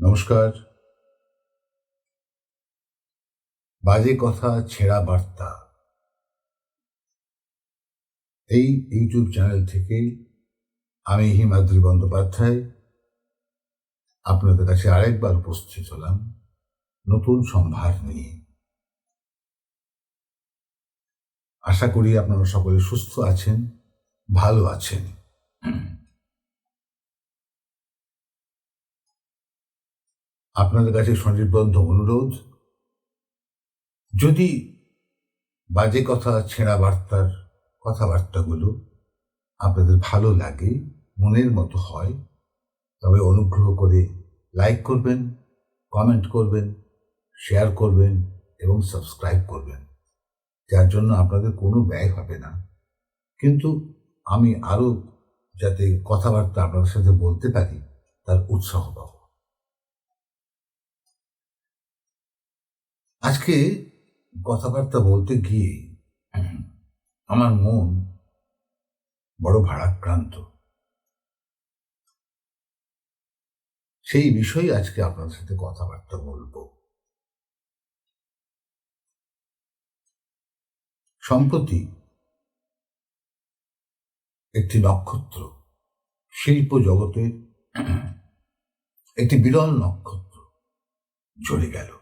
নমস্কার। বাজে কথা, ছেঁড়া বার্তা। এই ইউটিউব চ্যানেল থেকে আমি হিমাদ্রি বন্দ্যোপাধ্যায়। আপনাদের কাছে আরেকবার উপস্থিত হলাম নতুন সম্ভার নিয়ে। আশা করি আপনারা সকলে সুস্থ আছেন, ভালো আছেন। আপনাদের কাছে সনির্বন্ধ অনুরোধ, যদি বাজে কথা, ছেঁড়া বার্তার কথাবার্তাগুলো আপনাদের ভালো লাগে, মনের মতো হয়, তবে অনুগ্রহ করে লাইক করবেন, কমেন্ট করবেন, শেয়ার করবেন এবং সাবস্ক্রাইব করবেন। যার জন্য আপনাদের কোনো ব্যয় হবে না। কিন্তু আমি আরও যাতে কথাবার্তা আপনাদের সাথে বলতে পারি, তার উৎসাহ পাব। আজকে কথাবার্তা বলতে গিয়ে আমার মন বড় ভারাক্রান্ত। সেই বিষয়ে আজকে আপনার সাথে কথাবার্তা বলব। সম্প্রতি একটি নক্ষত্র, শিল্প জগতের একটি বিরল নক্ষত্র চলে গেল।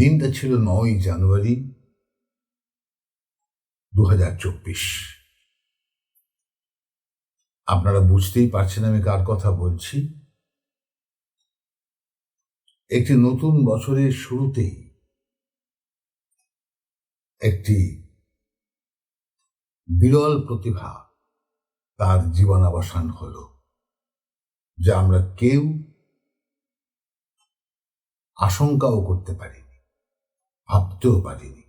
দিনটা ছিল নয় জানুয়ারি দু হাজার চব্বিশ। আপনারা বুঝতেই পারছেন আমি কার কথা বলছি। একটি নতুন বছরের শুরুতেই একটি বিরল প্রতিভা তার জীবনাবসান হল, যা আমরা কেউ আশঙ্কাও করতে পারিনি। ভাবতেও পারিনি।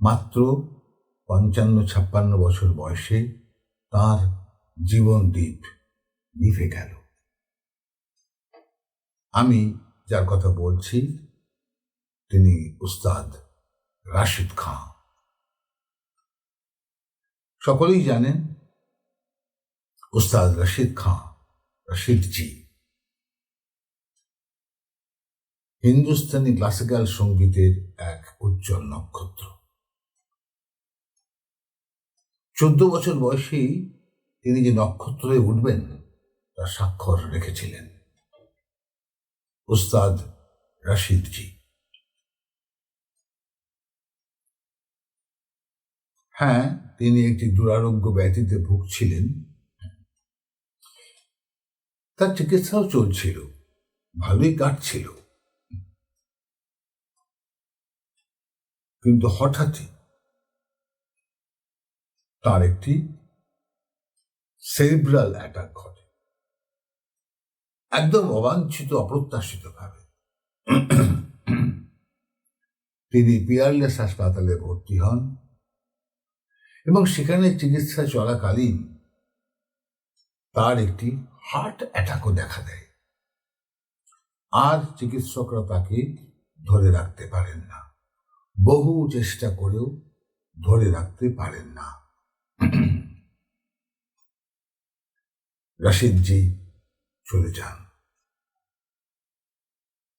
মাত্র পঞ্চান্ন ছাপ্পান্ন বছর বয়সে তার জীবন দ্বীপ নিভে গেল। আমি যার কথা বলছি, তিনি উস্তাদ রাশিদ খাঁ। সকলেই জানেন, উস্তাদ রশিদ খাঁ, রশিদজি। হিন্দুস্তানি ক্লাসিক্যাল সঙ্গীতের এক উজ্জ্বল নক্ষত্র। চোদ্দ বছর বয়সেই তিনি যে নক্ষত্রে উঠবেন, তার স্বাক্ষর রেখেছিলেন। উস্তাদ রশিদজি হ্যাঁ তিনি একটি দুরারোগ্য ব্যাধিতে ভুগছিলেন। তার চিকিৎসাও চলছিল, ভালোই কাটছিল। কিন্তু হঠাৎই তার একটি সেরিব্রাল অ্যাটাক ঘটে। একদম অবাঞ্ছিত অপ্রত্যাশিত ভাবে তিনি পিয়ারলেস হাসপাতালে ভর্তি হন এবং সেখানে চিকিৎসা চলাকালীন তার একটি হার্ট অ্যাটাকও দেখা দেয়। আর চিকিৎসকরা তাকে ধরে রাখতে পারেন না। বহু চেষ্টা করেও ধরে রাখতে পারেন না। রশিদজি চলে যান।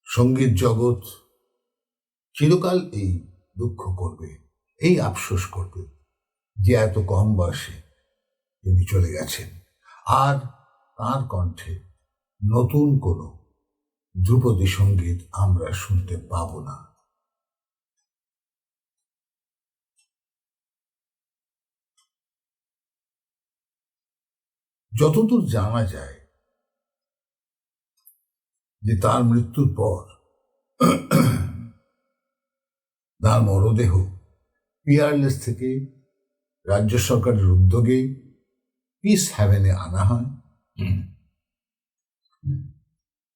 সংগীত জগৎ চিরকাল এই দুঃখ করবে, এই আফসোস করবে যে এত কম বয়সে তিনি চলে গেছেন। আর তার কণ্ঠে নতুন কোনো ধ্রুপদী সংগীত আমরা শুনতে পাব না। যতদূর জানা যায় যে তার মৃত্যুর পর তার মরদেহ পিয়ারলেস থেকে রাজ্য সরকারের উদ্যোগে পিস হ্যাভেনে আনা হয়।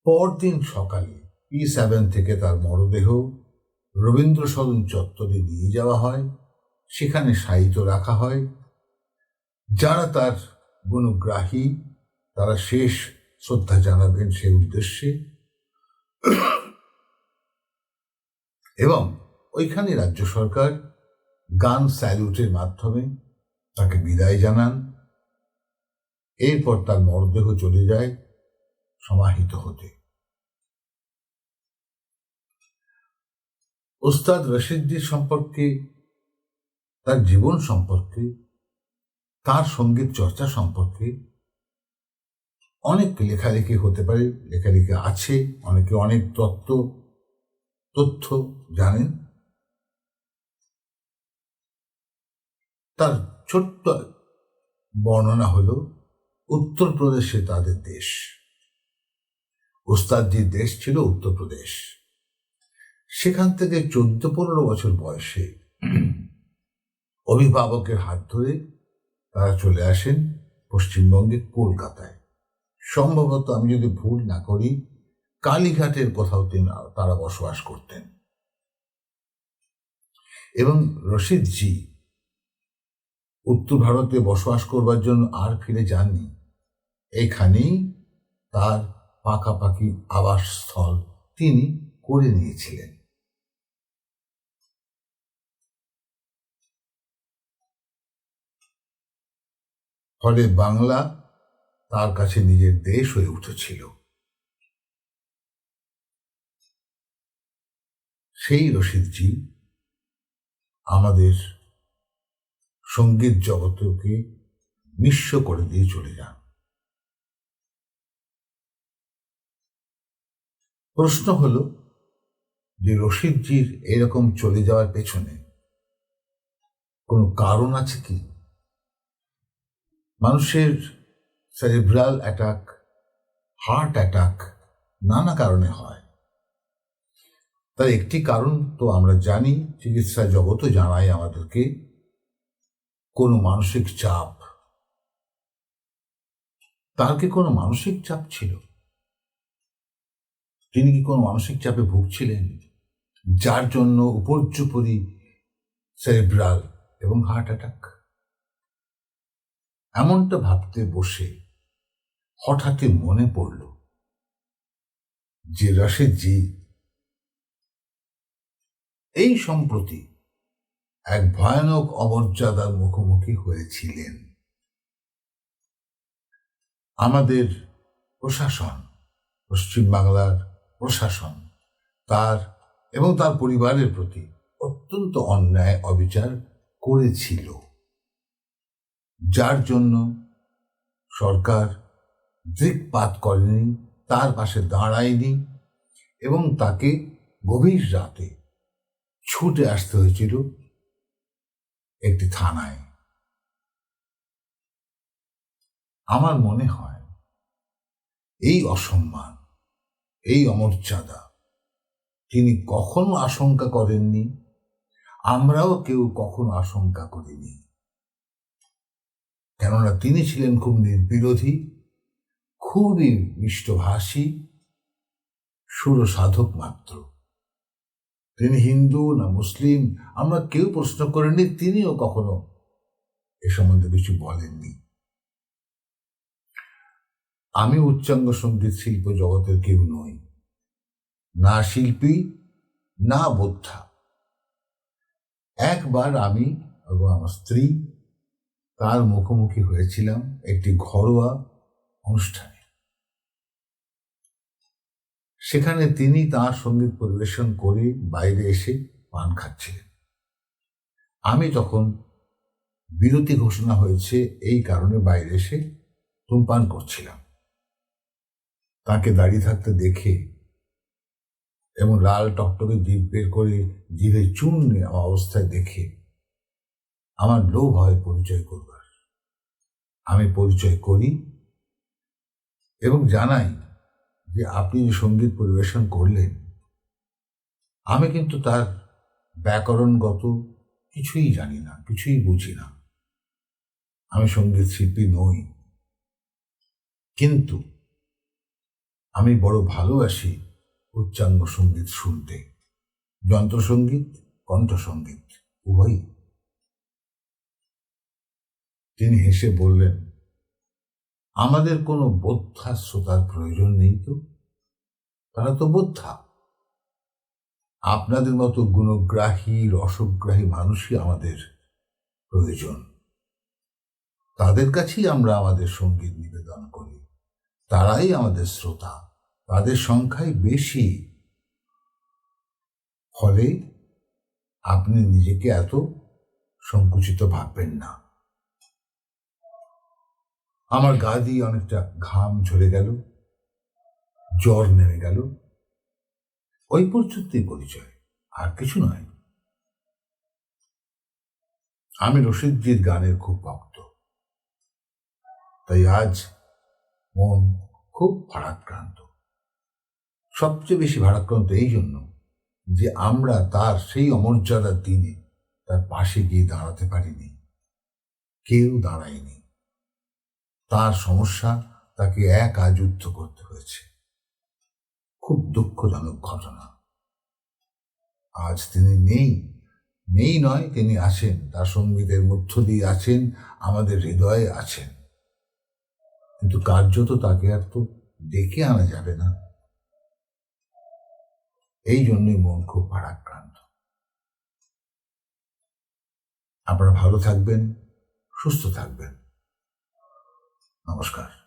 পরদিন সকালে পিস হ্যাভেন থেকে তার মরদেহ রবীন্দ্র সদন চত্বরে নিয়ে যাওয়া হয়। সেখানে সাহিত্য রাখা হয়। যারা তার গুণগ্রাহী, তারা শেষ শ্রদ্ধা জানাবেন সেই উদ্দেশ্যে। এবং ওইখানে রাজ্য সরকার গান স্যালুটের মাধ্যমে তাকে বিদায় জানান। এরপর তার মরদেহ চলে যায় সমাহিত হতে। ওস্তাদ রশিদজির সম্পর্কে, তার জীবন সম্পর্কে তার সংগীত চর্চা সম্পর্কে অনেক লেখালেখি হতে পারে, লেখালেখি আছে, অনেকে অনেক তত্ত্ব, তথ্য জানেন। তার ছোট্ট বর্ণনা হল, উত্তরপ্রদেশে তাদের দেশ। ওস্তাদজির দেশ ছিল উত্তরপ্রদেশ। সেখান থেকে চোদ্দ পনেরো বছর বয়সে অভিভাবকের হাত ধরে তারা চলে আসেন পশ্চিমবঙ্গের কলকাতায়। সম্ভবত আমি যদি ভুল না করি, কালীঘাটের কোথাও তারা বসবাস করতেন। এবং রশিদজি উত্তর ভারতে বসবাস করবার জন্য আর ফিরে যাননি। এখানেই তার পাকাপাকি আবাসস্থল তিনি করে নিয়েছিলেন। ফলে বাংলা তার কাছে নিজের দেশ হয়ে উঠেছিল। সেই রশিদজি আমাদের সংগীত জগতকে নিঃস্ব করে দিয়ে চলে যান। প্রশ্ন হল যে রশিদজির এরকম চলে যাওয়ার পেছনে কোনো কারণ আছে কি? মানুষের সেরিব্রাল অ্যাটাক হার্ট অ্যাটাক নানা কারণে হয়। তার একটি কারণ তো আমরা জানি, চিকিৎসা জগতও জানায় আমাদেরকে, কোনো মানসিক চাপ। তার কি কোনো মানসিক চাপ ছিল? তিনি কি কোনো মানসিক চাপে ভুগছিলেন? যার জন্য উপর্যুপরি সেরিব্রাল এবং হার্ট অ্যাটাক এমনটা ভাবতে বসে হঠাৎই মনে পড়ল যে রশিদজি এই সম্প্রতি এক ভয়ানক অমর্যাদার মুখোমুখি হয়েছিলেন আমাদের প্রশাসন, পশ্চিমবাংলার প্রশাসন, তার এবং তার পরিবারের প্রতি অত্যন্ত অন্যায় অবিচার করেছিল। যার জন্য সরকার দৃকপাত করেনি, তার পাশে দাঁড়ায়নি এবং তাকে গভীর রাতে ছুটে আসতে হয়েছিল একটি থানায়। আমার মনে হয় এই অসম্মান, এই অমর্যাদা তিনি কখনো আশঙ্কা করেননি, আমরাও কেউ কখনো আশঙ্কা করিনি। কেননা তিনি ছিলেন খুব নির্বিরোধী খুবই মিষ্টভাষী সুর সাধক মাত্র। তিনি হিন্দু না মুসলিম, আমরা কেউ প্রশ্ন করেননি, তিনিও কখনো এ সম্বন্ধে কিছু বলেননি। আমি উচ্চাঙ্গ সংগীত শিল্প জগতের কেউ নই, না শিল্পী, না বোদ্ধা। একবার আমি এবং আমার স্ত্রী তার মুখোমুখি হয়েছিলাম একটি ঘরোয়া অনুষ্ঠানে। সেখানে তিনি তার সংগীত পরিবেশন করে বাইরে এসে পান খাচ্ছিলেন। আমি তখন বিরতি ঘোষণা হয়েছে এই কারণে বাইরে এসে ধূমপান করছিলাম। তাকে দাঁড়িয়ে থাকতে দেখে এবং লাল টকটকে জিভ বের করে জিভে চুন নেওয়া অবস্থায় দেখে আমার লোভ হয় পরিচয় করবার। আমি পরিচয় করি এবং জানাই যে আপনি যে সংগীত পরিবেশন করলেন, আমি কিন্তু তার ব্যাকরণগত কিছুই জানি না, কিছুই বুঝি না। আমি সংগীত শিল্পী নই। কিন্তু আমি বড় ভালোবাসি উচ্চাঙ্গ সংগীত শুনতে। যন্ত্রসঙ্গীত, কণ্ঠসঙ্গীত, উভয়ই। তিনি হেসে বললেন, আমাদের কোনো বোদ্ধা শ্রোতার প্রয়োজন নেই তো? তারা তো বোদ্ধা। আপনাদের মতো গুণগ্রাহী, রসগ্রাহী মানুষই আমাদের প্রয়োজন। তাদের কাছেই আমরা আমাদের সংগীত নিবেদন করি। তারাই আমাদের শ্রোতা। তাদের সংখ্যাই বেশি। ফলে আপনি নিজেকে এত সংকুচিত ভাববেন না। আমার গা দিয়ে অনেকটা ঘাম ঝরে গেল, জ্বর নেমে গেল। ওই পর্যন্তই পরিচয়, আর কিছু নয়। আমি রশিদজির গানের খুব ভক্ত। তাই আজ মন খুব ভারাক্রান্ত। সবচেয়ে বেশি ভারাক্রান্ত এই জন্য যে আমরা তার সেই অমর্যাদার দিনে তার পাশে গিয়ে দাঁড়াতে পারিনি। কেউ দাঁড়ায়নি। তার সমস্যা তাকে একা যুদ্ধ করতে হয়েছে। খুব দুঃখজনক ঘটনা। আজ তিনি নেই। নেই নয়, তিনি আছেন। তার সঙ্গীতের মধ্য দিয়ে আছেন, আমাদের হৃদয়ে আছেন। কিন্তু কার্যত তাকে আর তো ডেকে আনা যাবে না। এই জন্যই মন খুব ভারাক্রান্ত। আপনারা ভালো থাকবেন, সুস্থ থাকবেন। নমস্কার।